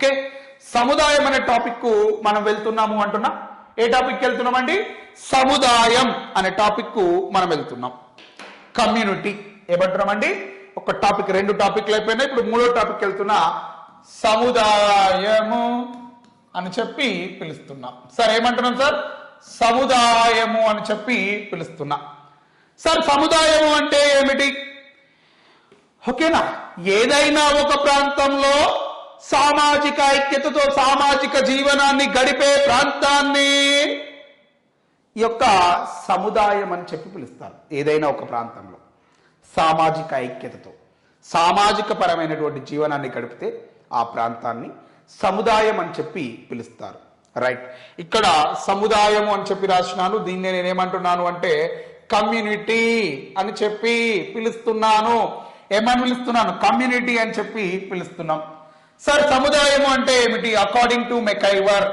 Okay. సముదాయం అనే టాపిక్కు మనం వెళ్తున్నాము అంటున్నా. ఏ టాపిక్ వెళ్తున్నామండి? సముదాయం అనే టాపిక్కు మనం వెళ్తున్నాం. కమ్యూనిటీ. ఏమంటున్నామండి? ఒక టాపిక్ రెండు టాపిక్లు అయిపోయినాయి. ఇప్పుడు మూడో టాపిక్ వెళ్తున్నా. సముదాయము అని చెప్పి పిలుస్తున్నాం. సార్ ఏమంటున్నాం సార్? సముదాయము అని చెప్పి పిలుస్తున్నా. సార్ సముదాయము అంటే ఏమిటి? ఓకేనా? ఏదైనా ఒక ప్రాంతంలో సామాజిక ఐక్యతతో సామాజిక జీవనాన్ని గడిపే ప్రాంతాన్ని ఈ యొక్క సముదాయం అని చెప్పి పిలుస్తారు. ఏదైనా ఒక ప్రాంతంలో సామాజిక ఐక్యతతో సామాజిక పరమైనటువంటి జీవనాన్ని గడిపితే ఆ ప్రాంతాన్ని సముదాయం అని చెప్పి పిలుస్తారు. రైట్ ఇక్కడ సముదాయము అని చెప్పి రాసినాను దీన్ని నేనేమంటున్నాను అంటే కమ్యూనిటీ అని చెప్పి పిలుస్తున్నాను. ఏమని పిలుస్తున్నాను? కమ్యూనిటీ అని చెప్పి పిలుస్తున్నాం. సార్ సముదాయం అంటే ఏమిటి? అకార్డింగ్ టు మెకైవర్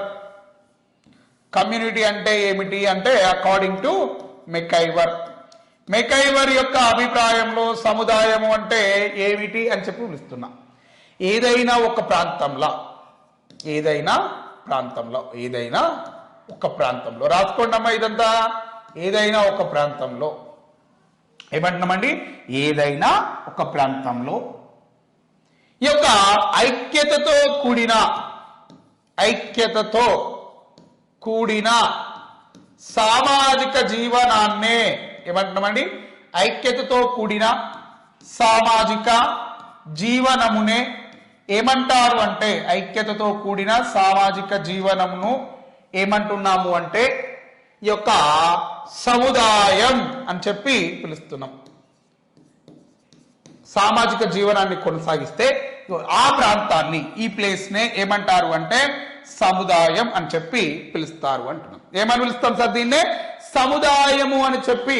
కమ్యూనిటీ అంటే ఏమిటి అంటే అకార్డింగ్ టు మెకైవర్ మెకైవర్ యొక్క అభిప్రాయంలో సముదాయము అంటే ఏమిటి అని చెప్పి పిలుస్తున్నా. ఏదైనా ఒక ప్రాంతంలో ఏదైనా ప్రాంతంలో ఏదైనా ఒక ప్రాంతంలో. రాసుకోండమ్మా ఇదంతా. ఏదైనా ఒక ప్రాంతంలో. ఏమంటున్నామండి? ఏదైనా ఒక ప్రాంతంలో ఈ యొక్క ఐక్యతతో కూడిన ఐక్యతతో కూడిన సామాజిక జీవనాన్నే ఏమంటున్నామండి? ఐక్యతతో కూడిన సామాజిక జీవనమునే ఏమంటారు అంటే ఐక్యతతో కూడిన సామాజిక జీవనమును ఏమంటున్నాము అంటే ఈ యొక్క సముదాయం అని చెప్పి పిలుస్తున్నాం. సామాజిక జీవనాన్ని కొనసాగిస్తే ఆ ప్రాంతాన్ని ఈ ప్లేస్నే ఏమంటారు అంటే సముదాయం అని చెప్పి పిలుస్తారు అంటున్నాం. ఏమని పిలుస్తాం సార్ దీన్నే? సముదాయము అని చెప్పి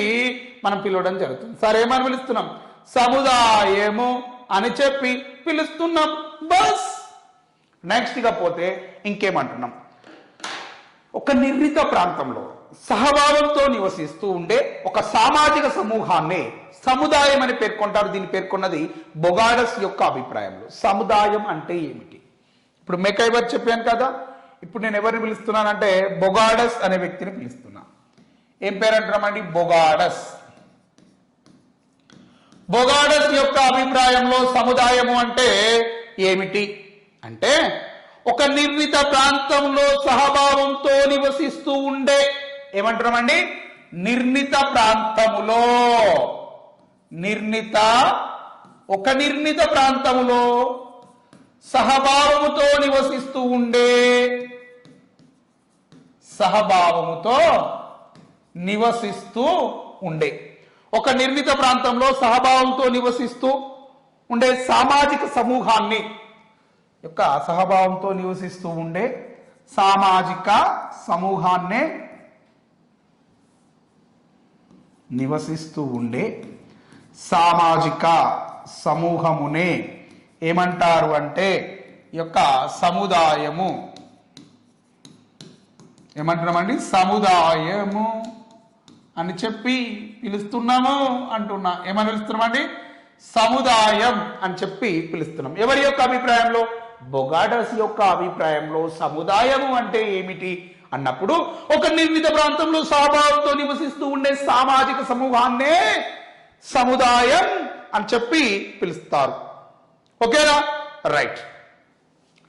మనం పిలవడం జరుగుతుంది. సార్ ఏమని పిలుస్తున్నాం? సముదాయము అని చెప్పి పిలుస్తున్నాం. బస్! నెక్స్ట్గా పోతే ఇంకేమంటున్నాం? ఒక నిర్ణీత ప్రాంతంలో సహభావంతో నివసిస్తూ ఉండే ఒక సామాజిక సమూహాన్ని సముదాయం అని పేర్కొంటారు. దీన్ని పేర్కొన్నది బొగాడస్ యొక్క అభిప్రాయంలో. సముదాయం అంటే ఏమిటి? ఇప్పుడు మెకైబర్ చెప్పాను కదా. ఇప్పుడు నేను ఎవరిని పిలుస్తున్నానంటే బొగాడస్ అనే వ్యక్తిని పిలుస్తున్నా. ఏం పేరు అంటున్నామండి బొగాడస్ బొగాడస్ యొక్క అభిప్రాయంలో సముదాయము అంటే ఏమిటి? అంటే ఒక నిర్ణీత ప్రాంతంలో సహభావంతో నివసిస్తూ ఉండే ఏమంటున్నామండి? నిర్ణీత ప్రాంతములో. నిర్ణీత ఒక నిర్ణీత ప్రాంతములో సహభావముతో నివసిస్తూ ఉండే సహభావముతో నివసిస్తూ ఉండే. ఒక నిర్ణీత ప్రాంతంలో సహభావంతో నివసిస్తూ ఉండే సామాజిక సమూహాన్ని యొక్క సహభావంతో నివసిస్తూ ఉండే సామాజిక సమూహాన్నే నివసిస్తూ ఉండే సామాజిక సమూహమునే ఏమంటారు అంటే యొక్క సముదాయము. ఏమంటున్నామండి? సముదాయము అని చెప్పి పిలుస్తున్నాము అంటున్నా. ఏమని పిలుస్తున్నామండి? సముదాయం అని చెప్పి పిలుస్తున్నాం. ఎవరి యొక్క అభిప్రాయంలో? బొగాడస్ యొక్క అభిప్రాయంలో సముదాయము అంటే ఏమిటి? అన్నప్పుడు ఒక నిర్మిత ప్రాంతంలో స్వభావంతో నివసిస్తూ ఉండే సామాజిక సమూహాన్నే సముదాయం అని చెప్పి పిలుస్తారు. ఓకేనా? రైట్.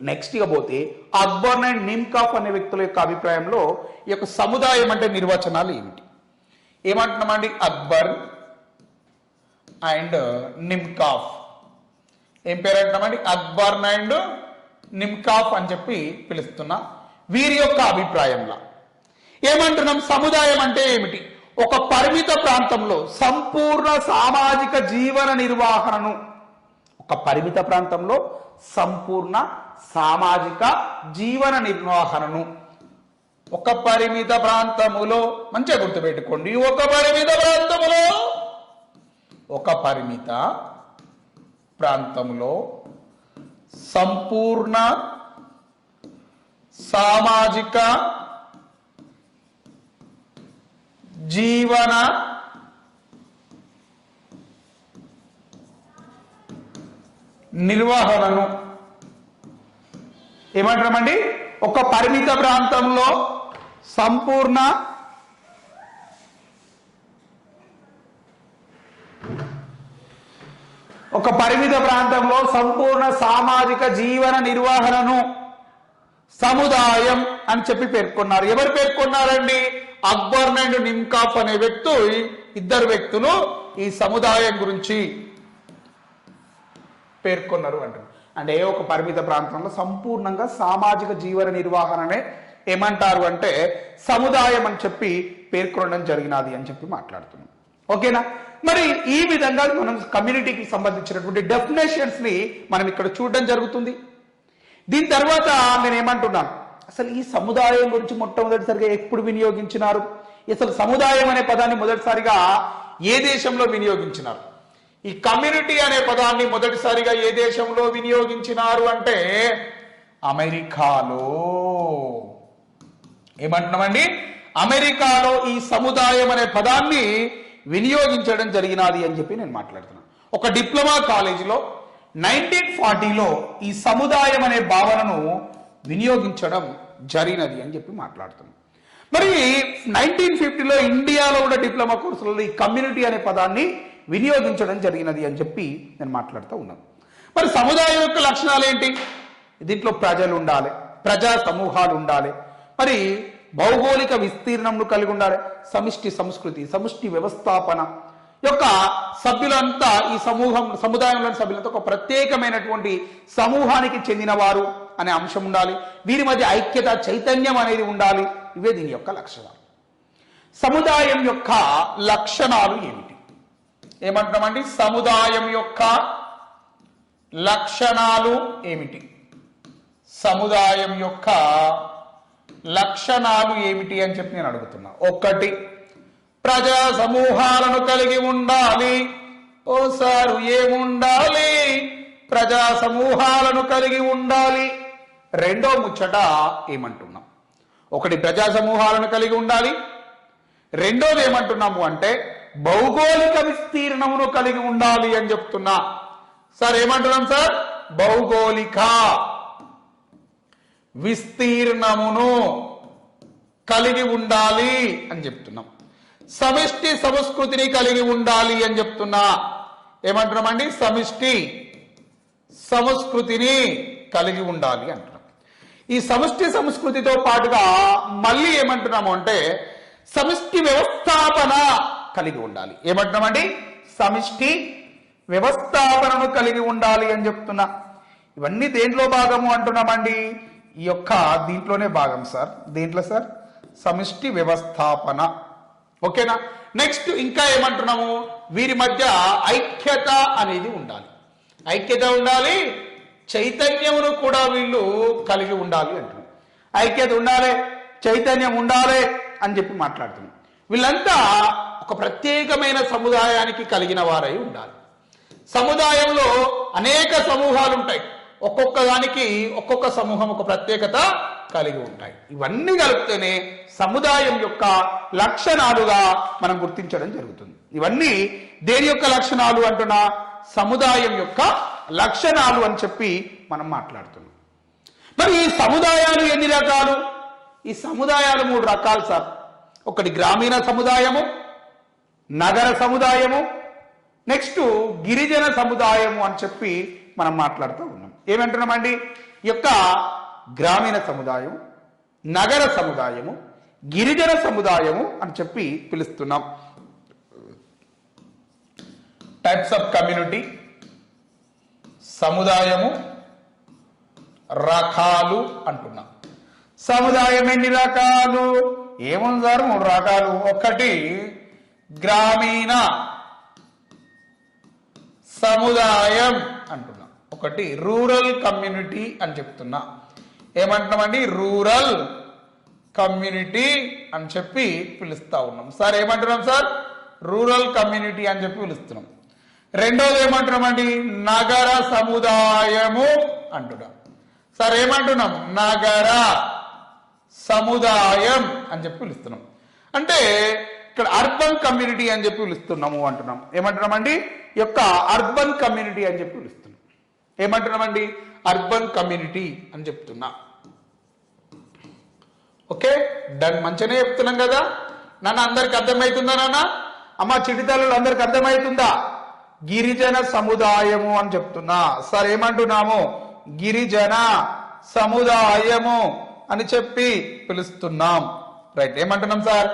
నెక్స్ట్ ఇక పోతే అక్బర్ అండ్ నిమ్కాఫ్ అనే వ్యక్తుల యొక్క అభిప్రాయంలో ఈ యొక్క సముదాయం అంటే నిర్వచనాలు ఏమిటి? ఏమంటున్నామండి? Ogburn and Nimkoff. ఏం పేరు అంటున్నామండి అక్బర్ అండ్ నిమ్కాఫ్ అని చెప్పి పిలుస్తున్నా వీరి యొక్క అభిప్రాయంలా. ఏమంటున్నాం? సముదాయం అంటే ఏమిటి? ఒక పరిమిత ప్రాంతంలో సంపూర్ణ సామాజిక జీవన నిర్వహణను ఒక పరిమిత ప్రాంతంలో సంపూర్ణ సామాజిక జీవన నిర్వహణను ఒక పరిమిత ప్రాంతములో మంచిగా గుర్తుపెట్టుకోండి ఒక పరిమిత ప్రాంతములో ఒక పరిమిత ప్రాంతంలో సంపూర్ణ సామాజిక జీవన నిర్వహణను ఏమంటామండి ఒక పరిమిత ప్రాంతంలో సంపూర్ణ ఒక పరిమిత ప్రాంతంలో సంపూర్ణ సామాజిక జీవన నిర్వహణను సముదాయం అని చెప్పి పేర్కొన్నారు. ఎవరు పేర్కొన్నారండి? అక్బర్ అండ్ నిమ్కాఫ్ అనే వ్యక్తు. ఇద్దరు వ్యక్తులు ఈ సముదాయం గురించి పేర్కొన్నారు అంటారు అంటే ఒక పరిమిత ప్రాంతంలో సంపూర్ణంగా సామాజిక జీవన నిర్వహణనే ఏమంటారు అంటే సముదాయం అని చెప్పి పేర్కొనడం జరిగినది అని చెప్పి మాట్లాడుతున్నాం. ఓకేనా? మరి ఈ విధంగా మనం కమ్యూనిటీకి సంబంధించినటువంటి డెఫినేషన్స్ని మనం ఇక్కడ చూడడం జరుగుతుంది. దీని తర్వాత నేను ఏమంటున్నాను అసలు ఈ సముదాయం గురించి మొట్టమొదటిసారిగా ఎప్పుడు వినియోగించినారు? అసలు సముదాయం అనే పదాన్ని మొదటిసారిగా ఏ దేశంలో వినియోగించినారు? ఈ కమ్యూనిటీ అనే పదాన్ని మొదటిసారిగా ఏ దేశంలో వినియోగించినారు అంటే అమెరికాలో. ఏమంటున్నామండి? అమెరికాలో ఈ సముదాయం అనే పదాన్ని వినియోగించడం జరిగినది అని చెప్పి నేను మాట్లాడుతున్నాను. ఒక డిప్లొమా కాలేజీలో నైన్టీన్ ఫార్టీలో ఈ సముదాయం అనే భావనను వినియోగించడం జరిగినది అని చెప్పి మాట్లాడుతున్నాం. మరి నైన్టీన్ ఫిఫ్టీలో ఇండియాలో కూడా డిప్లొమా కోర్సులలో ఈ కమ్యూనిటీ అనే పదాన్ని వినియోగించడం జరిగినది అని చెప్పి నేను మాట్లాడుతూ ఉన్నాను. మరి సముదాయం యొక్క లక్షణాలు ఏంటి? దీంట్లో ప్రజలు ఉండాలి ప్రజా సమూహాలు ఉండాలి మరి భౌగోళిక విస్తీర్ణంను కలిగి ఉండాలి సమిష్టి సంస్కృతి సమిష్టి వ్యవస్థాపన యొక్క సభ్యులంతా ఈ సమూహం సముదాయంలోని సభ్యులంతా ఒక ప్రత్యేకమైనటువంటి సమూహానికి చెందినవారు అనే అంశం ఉండాలి. వీరి మధ్య ఐక్యత చైతన్యం అనేది ఉండాలి. ఇవే దీని యొక్క లక్షణాలు. సముదాయం యొక్క లక్షణాలు ఏమిటి? ఏమంటున్నామండి? సముదాయం యొక్క లక్షణాలు ఏమిటి? సముదాయం యొక్క లక్షణాలు ఏమిటి అని చెప్పి నేను అడుగుతున్నా. ఒకటి ప్రజా సమూహాలను కలిగి ఉండాలి. ఓ సారు ఏముండాలి? ప్రజా సమూహాలను కలిగి ఉండాలి. రెండో ముచ్చట ఏమంటున్నాం? ఒకటి ప్రజా సమూహాలను కలిగి ఉండాలి. రెండోది ఏమంటున్నాము అంటే భౌగోళిక విస్తీర్ణమును కలిగి ఉండాలి అని చెప్తున్నా. సార్ ఏమంటున్నాం సార్? భౌగోళిక విస్తీర్ణమును కలిగి ఉండాలి అని చెప్తున్నాం. సమిష్టి సంస్కృతిని కలిగి ఉండాలి అని చెప్తున్నా. ఏమంటున్నామండి? సమిష్టి సంస్కృతిని కలిగి ఉండాలి అంటున్నాం. ఈ సమిష్టి సంస్కృతితో పాటుగా మళ్ళీ ఏమంటున్నాము అంటే సమిష్టి వ్యవస్థాపన కలిగి ఉండాలి. ఏమంటున్నామండి? సమిష్టి వ్యవస్థాపనను కలిగి ఉండాలి అని చెప్తున్నా. ఇవన్నీ దేంట్లో భాగము అంటున్నామండి? ఈ యొక్క దీంట్లోనే భాగం సార్. దేంట్లో సార్? సమిష్టి వ్యవస్థాపన. ఓకేనా? నెక్స్ట్ ఇంకా ఏమంటున్నాము? వీరి మధ్య ఐక్యత అనేది ఉండాలి. ఐక్యత ఉండాలి చైతన్యమును కూడా వీళ్ళు కలిగి ఉండాలి అంటున్నారు ఐక్యత ఉండాలి చైతన్యం ఉండాలి అని చెప్పి మాట్లాడుతున్నాం. వీళ్ళంతా ఒక ప్రత్యేకమైన సముదాయానికి కలిగిన వారై ఉండాలి. సముదాయంలో అనేక సమూహాలు ఉంటాయి ఒక్కొక్క దానికి ఒక్కొక్క సమూహం ఒక ప్రత్యేకత కలిగి ఉంటాయి. ఇవన్నీ కలిపితేనే సముదాయం యొక్క లక్షణాలుగా మనం గుర్తించడం జరుగుతుంది. ఇవన్నీ దేని యొక్క లక్షణాలు అంటున్నా? సముదాయం యొక్క లక్షణాలు అని చెప్పి మనం మాట్లాడుతున్నాం. మరి ఈ సముదాయాలు ఎన్ని రకాలు? ఈ సముదాయాలు మూడు రకాలు సార్. ఒకటి గ్రామీణ సముదాయము నగర సముదాయము నెక్స్ట్ గిరిజన సముదాయము అని చెప్పి మనం మాట్లాడుతూ ఉన్నాం. ఏమంటున్నామండి? ఈ యొక్క గ్రామీణ సముదాయం నగర సముదాయము గిరిజన సముదాయము అని చెప్పి పిలుస్తున్నాం. టైప్స్ ఆఫ్ కమ్యూనిటీ సముదాయము రకాలు అంటున్నాం. సముదాయం ఎన్ని రకాలు ఏముంది సార్? మూడు రకాలు ఒకటి గ్రామీణ సముదాయం అంటున్నాం. ఒకటి రూరల్ కమ్యూనిటీ అని చెప్తున్నా. ఏమంటున్నామండి? రూరల్ కమ్యూనిటీ అని చెప్పి పిలుస్తా ఉన్నాం. సార్ ఏమంటున్నాం సార్? రూరల్ కమ్యూనిటీ అని చెప్పి పిలుస్తున్నాం. రెండోది ఏమంటున్నామండి? నగర సముదాయము అంటున్నాం. సార్ ఏమంటున్నాం? నగర సముదాయం అని చెప్పి పిలుస్తున్నాం. అంటే ఇక్కడ అర్బన్ కమ్యూనిటీ అని చెప్పి పిలుస్తున్నాము అంటున్నాం. ఏమంటున్నామండి? యొక్క అర్బన్ కమ్యూనిటీ అని చెప్పి పిలుస్తున్నాం. ఏమంటున్నామండి? అర్బన్ కమ్యూనిటీ అని చెప్తున్నా. ఓకే? డన్ మంచిగానే చెప్తున్నాం కదా? నాన్న అందరికి అర్థమవుతుందా నాన్న? అమ్మ చిటితల్లు అందరికి అర్థమవుతుందా గిరిజన సముదాయము అని చెప్తున్నా. సార్ ఏమంటున్నాము? గిరిజన సముదాయము అని చెప్పి పిలుస్తున్నాం. రైట్ ఏమంటున్నాం సార్?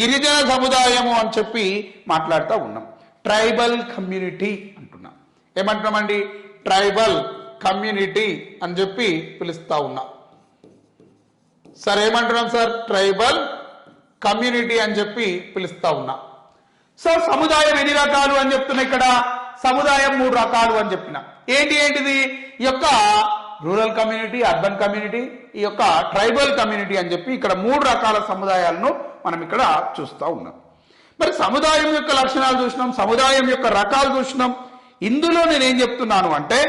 గిరిజన సముదాయము అని చెప్పి మాట్లాడుతూ ఉన్నాం. ట్రైబల్ కమ్యూనిటీ అంటున్నాం. ఏమంటున్నామండి? ట్రైబల్ కమ్యూనిటీ అని చెప్పి పిలుస్తా ఉన్నా. సార్ ఏమంటున్నాం సార్? ట్రైబల్ కమ్యూనిటీ అని చెప్పి పిలుస్తా ఉన్నా. సార్ సముదాయం ఎన్ని రకాలు అని చెప్తున్నా ఇక్కడ? సముదాయం మూడు రకాలు అని చెప్పిన. ఏంటి ఏంటిది? ఈ యొక్క రూరల్ కమ్యూనిటీ అర్బన్ కమ్యూనిటీ ఈ యొక్క ట్రైబల్ కమ్యూనిటీ అని చెప్పి ఇక్కడ మూడు రకాల సముదాయాలను మనం ఇక్కడ చూస్తా ఉన్నాం. మరి సముదాయం యొక్క లక్షణాలు చూసినాం సముదాయం యొక్క రకాలు చూసినాం. ఇందులో నేను ఏం చెప్తున్నాను అంటే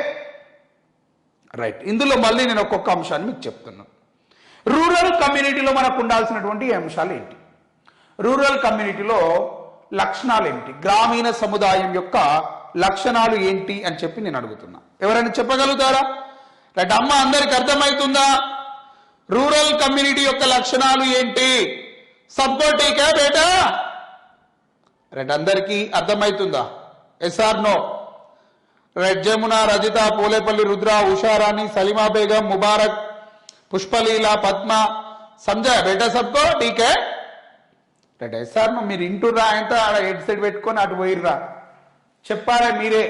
రైట్ ఇందులో మళ్ళీ నేను ఒక్కొక్క అంశాన్ని మీకు చెప్తున్నాను రూరల్ కమ్యూనిటీలో మనకు ఉండాల్సినటువంటి అంశాలు ఏంటి రూరల్ కమ్యూనిటీలో లక్షణాలు ఏంటి గ్రామీణ సముదాయం యొక్క లక్షణాలు ఏంటి అని చెప్పి నేను అడుగుతున్నా. ఎవరైనా చెప్పగలుగుతారా? రైట్ అమ్మ అందరికి అర్థమవుతుందా? రూరల్ కమ్యూనిటీ యొక్క లక్షణాలు ఏంటి? సపోర్టీకా బేటా? రైట్ అందరికీ అర్థమవుతుందా? Yes or no? Red Jamuna Rajitha Pulepalli Rudra Usharani Salima Begum Mubarak Pushpaleela Padma Sanjay బేటా సబ్కో టీకే రైట్ సార్ మీరు ఇంటురా అంటే ఆడ హెడ్ సెట్ పెట్టుకొని అటు పోయిర్రా. చెప్పారా మీరే.